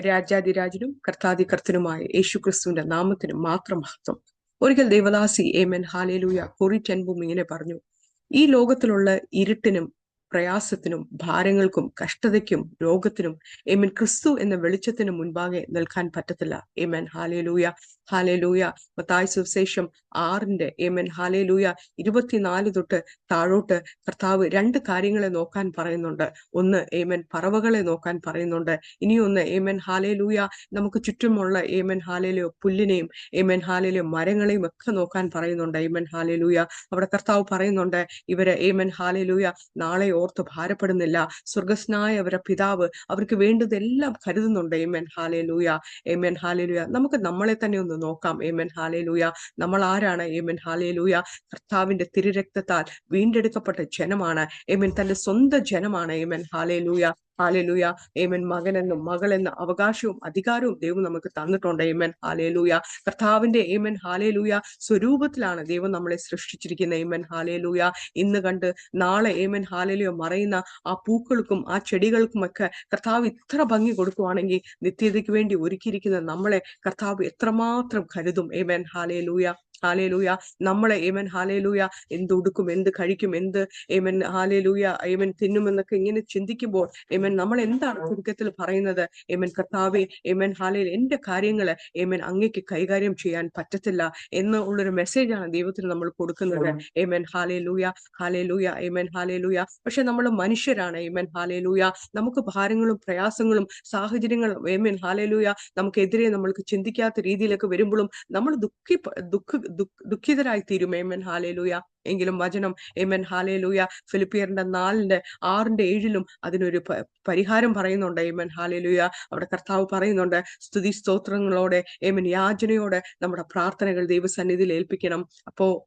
രാജാതിരാജനും കർത്താതികർത്തനുമായ യേശു ക്രിസ്തുവിന്റെ നാമത്തിന് മാത്രം മഹത്വം. ഒരിക്കൽ ദേവദാസി ഏമൻ ഹാലേലൂയ കൊറി ടെൻബും ഇങ്ങനെ പറഞ്ഞു. ഈ ലോകത്തിലുള്ള ഇരുട്ടിനും പ്രയാസത്തിനും ഭാരങ്ങൾക്കും കഷ്ടതയ്ക്കും രോഗത്തിനും ഏമൻ ക്രിസ്തു എന്ന വെളിച്ചത്തിന് മുൻപാകെ നിൽക്കാൻ പറ്റത്തില്ല. ഏമൻ ഹാലേലൂയ ഹാലേലൂയ മത്തായ സുവിശേഷം ആറിന്റെ ഏമൻ ഹാലേലൂയ ഇരുപത്തിനാല് തൊട്ട് താഴോട്ട് കർത്താവ് രണ്ട് കാര്യങ്ങളെ നോക്കാൻ പറയുന്നുണ്ട്. ഒന്ന് ഏമൻ പറവകളെ നോക്കാൻ പറയുന്നുണ്ട്. ഇനിയൊന്ന് ഏമൻ ഹാലേലൂയ നമുക്ക് ചുറ്റുമുള്ള ഏമൻ ഹാലേലോ പുല്ലിനെയും ഏമൻ ഹാലേലോ മരങ്ങളെയും ഒക്കെ നോക്കാൻ പറയുന്നുണ്ട്. ഏമൻ ഹാലേലൂയ അവിടെ കർത്താവ് പറയുന്നുണ്ട് ഇവരെ ഏമൻ ഹാലേലൂയ നാളെ ഓർത്ത് ഭാരപ്പെടുന്നില്ല. സ്വർഗസ്നായ അവരുടെ പിതാവ് അവർക്ക് വേണ്ടതെല്ലാം കരുതുന്നുണ്ട്. ഏമൻ ഹാലേലൂയ ഏമൻ ഹാലേലൂയ നമുക്ക് നമ്മളെ തന്നെ ഒന്ന് നോക്കാം. ഏമൻ ഹാലേലൂയ നമ്മൾ ആരാണ്? ഏമൻ ഹാലേലൂയ കർത്താവിന്റെ തിരുരക്തത്താൽ വീണ്ടെടുക്കപ്പെട്ട ജനമാണ്. ഏമൻ തന്റെ സ്വന്തം ജനമാണ്. ഏമൻ ഹാലേലൂയ ഹാലേലൂയ ഏമൻ മകനെന്നും മകളെന്ന അവകാശവും അധികാരവും ദൈവം നമുക്ക് തന്നിട്ടുണ്ട്. ഏമൻ ഹാലേലൂയ കർത്താവിന്റെ ഏമൻ ഹാലേലൂയ സ്വരൂപത്തിലാണ് ദൈവം നമ്മളെ സൃഷ്ടിച്ചിരിക്കുന്ന ഏമൻ ഹാലേലൂയ ഇന്ന് കണ്ട് നാളെ ഏമൻ ഹാലേലൂയ മറയുന്ന ആ പൂക്കൾക്കും ആ ചെടികൾക്കും ഒക്കെ കർത്താവ് ഇത്ര ഭംഗി കൊടുക്കുവാണെങ്കിൽ നിത്യതയ്ക്ക് വേണ്ടി ഒരുക്കിയിരിക്കുന്ന നമ്മളെ കർത്താവ് എത്രമാത്രം കരുതും. Amen hallelujah hallelujah. നമ്മളെ ഏമൻ ഹാലേലൂയ. എന്ത് ഉടുക്കും എന്ത് കഴിക്കും എന്ത് ഏമൻ ഹാലേലൂയ ഏമൻ തിന്നുമെന്നൊക്കെ ഇങ്ങനെ ചിന്തിക്കുമ്പോൾ ഏമൻ നമ്മൾ എന്താണ് ചുരുക്കത്തിൽ പറയുന്നത്? ഏമൻ കർത്താവെ ഏമൻ ഹാലയിൽ എന്റെ കാര്യങ്ങൾ ഏമൻ അങ്ങേക്ക് കൈകാര്യം ചെയ്യാൻ പറ്റത്തില്ല എന്ന് ഉള്ളൊരു മെസ്സേജാണ് ദൈവത്തിന് നമ്മൾ കൊടുക്കുന്നത്. Amen hallelujah hallelujah amen hallelujah. പക്ഷെ നമ്മൾ മനുഷ്യരാണ് ഏമൻ ഹാലേലൂയ. നമുക്ക് ഭാരങ്ങളും പ്രയാസങ്ങളും സാഹചര്യങ്ങളും ഏമൻ ഹാലേലൂയ. നമുക്കെതിരെ നമ്മൾക്ക് ചിന്തിക്കാത്ത രീതിയിലൊക്കെ വരുമ്പോഴും നമ്മൾ ദുഃഖി ദുഃഖ ദുഃഖിതരായി തീരും ഏമൻ ഹാലേലൂയ എങ്കിലും വചനം. ഏമൻ ഹാലേലൂയ ഫിലിപ്പിയറിന്റെ നാലിന്റെ ആറിന്റെ ഏഴിലും അതിനൊരു പരിഹാരം പറയുന്നുണ്ട്. ഏമൻ ഹാലേലൂയ അവിടെ കർത്താവ് പറയുന്നുണ്ട് സ്തുതി സ്തോത്രങ്ങളോടെ എമൻ യാചനയോടെ നമ്മുടെ പ്രാർത്ഥനകൾ ദൈവസന്നിധിയിൽ ഏൽപ്പിക്കണം. അപ്പോ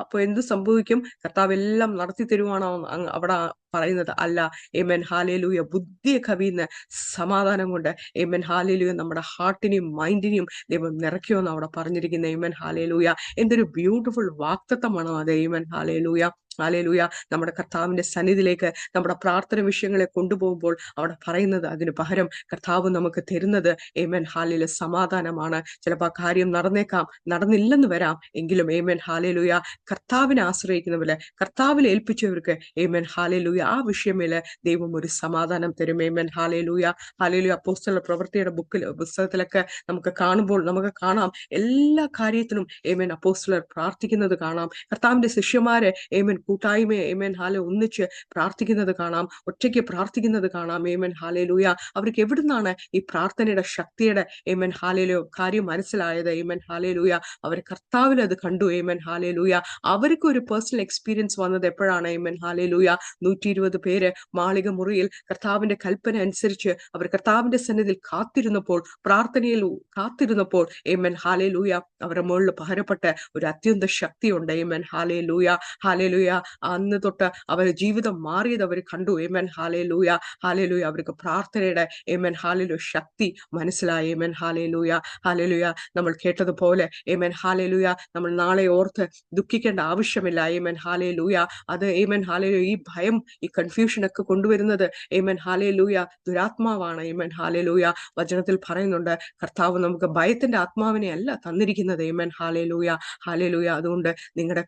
അപ്പോൾ എന്ത് സംഭവിക്കും? കർത്താവ് എല്ലാം നടത്തി തരുവാണോ അവിടെ പറയുന്നത് അല്ല. എമൻ ഹാലേലൂയ ബുദ്ധിയെ കവിയുന്ന സമാധാനം കൊണ്ട് എമൻ ഹാലേലൂയ നമ്മുടെ ഹാർട്ടിനെയും മൈൻഡിനെയും ദൈവം നിറയ്ക്കുമെന്ന് അവിടെ പറഞ്ഞിരിക്കുന്ന. എമൻ ഹാലേലൂയ എന്തൊരു ബ്യൂട്ടിഫുൾ വാക്തത്വമാണോ അത്. ഏമൻ ഹാലേലൂയ ഹാലേലൂയ നമ്മുടെ കർത്താവിന്റെ സന്നിധിയിലേക്ക് നമ്മുടെ പ്രാർത്ഥന വിഷയങ്ങളെ കൊണ്ടുപോകുമ്പോൾ അവിടെ പറയുന്നത് അതിന് പകരം കർത്താവ് നമുക്ക് തരുന്നത് ഏമൻ ഹാലിലെ സമാധാനമാണ്. ചിലപ്പോൾ കാര്യം നടന്നേക്കാം. നടന്നില്ലെന്ന് വരാം. എങ്കിലും ഏമൻ ഹാലേലൂയ കർത്താവിനെ ആശ്രയിക്കുന്നവരെ കർത്താവിൽ ഏൽപ്പിച്ചവർക്ക് ഏമൻ ഹാലേലൂയ ആ വിഷയമേൽ ദൈവം ഒരു സമാധാനം തരും. ഏമൻ ഹാലേലൂയ ഹാലേലൂയ അപ്പോസ്തല പ്രവൃത്തിയുടെ ബുക്കിൽ പുസ്തകത്തിലൊക്കെ നമുക്ക് കാണുമ്പോൾ നമുക്ക് കാണാം. എല്ലാ കാര്യത്തിനും ഏമൻ അപ്പോസ്തലർ പ്രാർത്ഥിക്കുന്നത് കാണാം. കർത്താവിന്റെ ശിഷ്യന്മാരെ ഏമൻ കൂട്ടായ്മയെ ഏമൻ ഹാല ഒന്നിച്ച് പ്രാർത്ഥിക്കുന്നത് കാണാം ഒറ്റയ്ക്ക് പ്രാർത്ഥിക്കുന്നത് കാണാം ഏമൻ ഹാലയിലൂയ അവർക്ക് എവിടുന്നാണ് ഈ പ്രാർത്ഥനയുടെ ശക്തിയുടെ ഏമൻ ഹാലയിലോ കാര്യം മനസ്സിലായത് ഏമൻ ഹാലയിലൂയ അവർ കർത്താവിൽ അത് കണ്ടു ഏമൻ ഹാലയിലൂയ അവർക്ക് ഒരു പേഴ്സണൽ എക്സ്പീരിയൻസ് വന്നത് എപ്പോഴാണ് ഏമൻ ഹാലയിലൂയ നൂറ്റി ഇരുപത് പേര് മാളിക മുറിയിൽ കർത്താവിന്റെ കൽപ്പന അനുസരിച്ച് അവർ കർത്താവിന്റെ സന്നിധിയിൽ കാത്തിരുന്നപ്പോൾ പ്രാർത്ഥനയിൽ കാത്തിരുന്നപ്പോൾ ഏമൻ ഹാലയിലൂയ അവരുടെ മുകളിൽ പകരപ്പെട്ട് ഒരു അത്യന്ത ശക്തിയുണ്ട് ഏമൻ ഹാലേലൂയ ഹാലേലൂയ അന്ന് തൊട്ട് അവരുടെ ജീവിതം മാറിയത് അവർ കണ്ടു. ഏമൻ ഹാലേ ലൂയ ഹാലേ ലൂയ അവർക്ക് പ്രാർത്ഥനയുടെ ഏമൻ ഹാലലു ശക്തി മനസ്സിലായി. ലൂയ ഹാലേ ലൂയ നമ്മൾ കേട്ടതുപോലെ ഏമൻ ഹാലേ ലൂയ നമ്മൾ നാളെ ഓർത്ത് ദുഃഖിക്കേണ്ട ആവശ്യമില്ല. ഏമൻ ഹാലേ ലൂയ അത് ഏമൻ ഹാലേ ഈ ഭയം ഈ കൺഫ്യൂഷൻ ഒക്കെ കൊണ്ടുവരുന്നത് ഹാലേ ലൂയ ദുരാത്മാവാണ്. ഏമൻ ഹാലേ ലൂയ വചനത്തിൽ പറയുന്നുണ്ട് കർത്താവ് നമുക്ക് ഭയത്തിന്റെ ആത്മാവിനെ അല്ല തന്നിരിക്കുന്നത്. ഏമൻ ഹാലേ ലൂയ ഹാലേ ലൂയ അതുകൊണ്ട് നിങ്ങളുടെ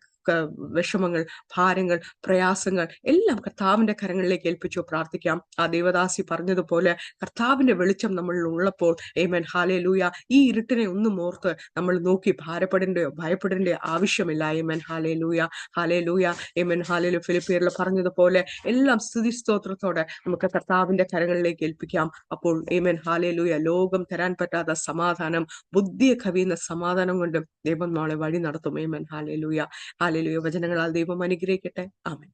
വിഷമങ്ങൾ ഭാരങ്ങൾ പ്രയാസങ്ങൾ എല്ലാം കർത്താവിന്റെ കരങ്ങളിലേക്ക് ഏൽപ്പിച്ചു പ്രാർത്ഥിക്കാം. ആ ദേവദാസി പറഞ്ഞതുപോലെ കർത്താവിന്റെ വെളിച്ചം നമ്മളിൽ ഉള്ളപ്പോൾ ഏമൻ ഹാലേ ലൂയ ഈ ഇരുട്ടിനെ ഒന്നും ഓർത്ത് നമ്മൾ നോക്കി ഭാരപ്പെടേണ്ടയോ ഭയപ്പെടേണ്ടയോ ആവശ്യമില്ല. ഏമൻ ഹാലേ ലൂയ ഹാലേ ലൂയ ഏമൻ ഹാലേ ഫിലിപ്പിയറിൽ പറഞ്ഞതുപോലെ എല്ലാം സ്തുതി സ്തോത്രത്തോടെ നമുക്ക് കർത്താവിന്റെ കരങ്ങളിലേക്ക് ഏൽപ്പിക്കാം. അപ്പോൾ ഏമൻ ഹാലേ ലൂയ ലോകം തരാൻ പറ്റാത്ത സമാധാനം ബുദ്ധിയെ കവിയുന്ന സമാധാനം കൊണ്ട് ദൈവം നാളെ വഴി നടത്തും. ഏമൻ ഹാലേ ലൂയ ഹാലലുയ വചനങ്ങളാൽ ദൈവം അനുഗ്രഹിക്കട്ടെ. ആമൻ.